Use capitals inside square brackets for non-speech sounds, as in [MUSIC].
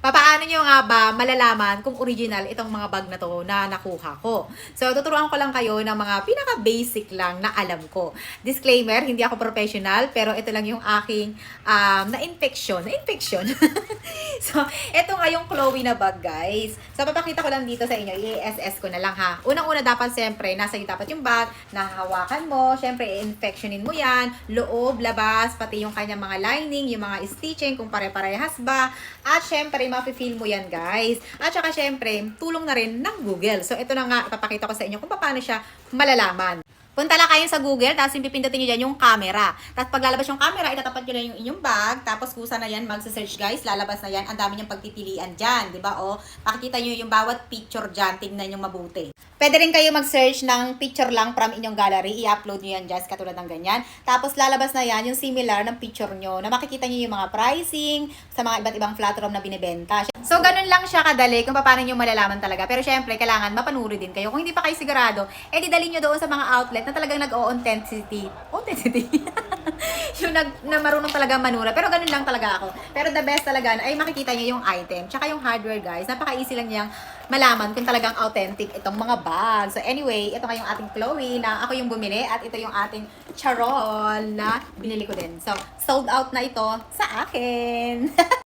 Papaano nyo nga ba malalaman kung original itong mga bag na to na nakuha ko? So, tuturuan ko lang kayo ng mga pinaka-basic lang na alam ko. Disclaimer, hindi ako professional, pero ito lang yung aking um, na-infection. Na-infection? [LAUGHS] [LAUGHS] so, ito nga yung Chloe na bag, guys. So, papakita ko lang dito sa inyo. I-SS ko na lang, ha? Unang-una, dapat siyempre, nasa iyo dapat yung bag, nahahawakan mo, siyempre, i-infectionin mo yan, loob, labas, pati yung kanyang mga lining, yung mga stitching, kung pare-parehas ba, at syempre, mafe-feel mo yan, guys. At saka, syempre, tulong na rin ng Google. So, ito na nga, ipapakita ko sa inyo kung paano siya malalaman. Punta lang kayo sa Google, tapos pipindutin nyo dyan yung camera. Tapos paglalabas yung camera, itatapat nyo na yung inyong bag. Tapos kusa na yan, magsa-search guys, lalabas na yan. Ang dami niyang pagpipilian dyan, di ba? O, pakikita nyo yung bawat picture dyan, tignan nyo mabuti. Pwede rin kayo mag-search ng picture lang from inyong gallery. I-upload nyo yan guys, katulad ng ganyan. Tapos lalabas na yan yung similar ng picture nyo na makikita nyo yung mga pricing sa mga iba't ibang flat room na binibenta. So, ganun lang siya kadali kung paano nyo malalaman talaga. Pero syempre, kailangan mapanuri din kayo. Kung hindi pa kayo sigurado, eh di dalhin nyo doon sa mga outlet na talagang nag-o-authenticity. Authenticity? [LAUGHS] yung nag, na marunong talaga manura. Pero ganun lang talaga ako. Pero the best talaga ay makikita nyo yung item. Tsaka yung hardware guys. Napaka-easy lang niyang malaman kung talagang authentic itong mga bag. So anyway, ito nga yung ating Chloe na ako yung bumili at ito yung ating Charol na binili ko din. So, sold out na ito sa akin. [LAUGHS]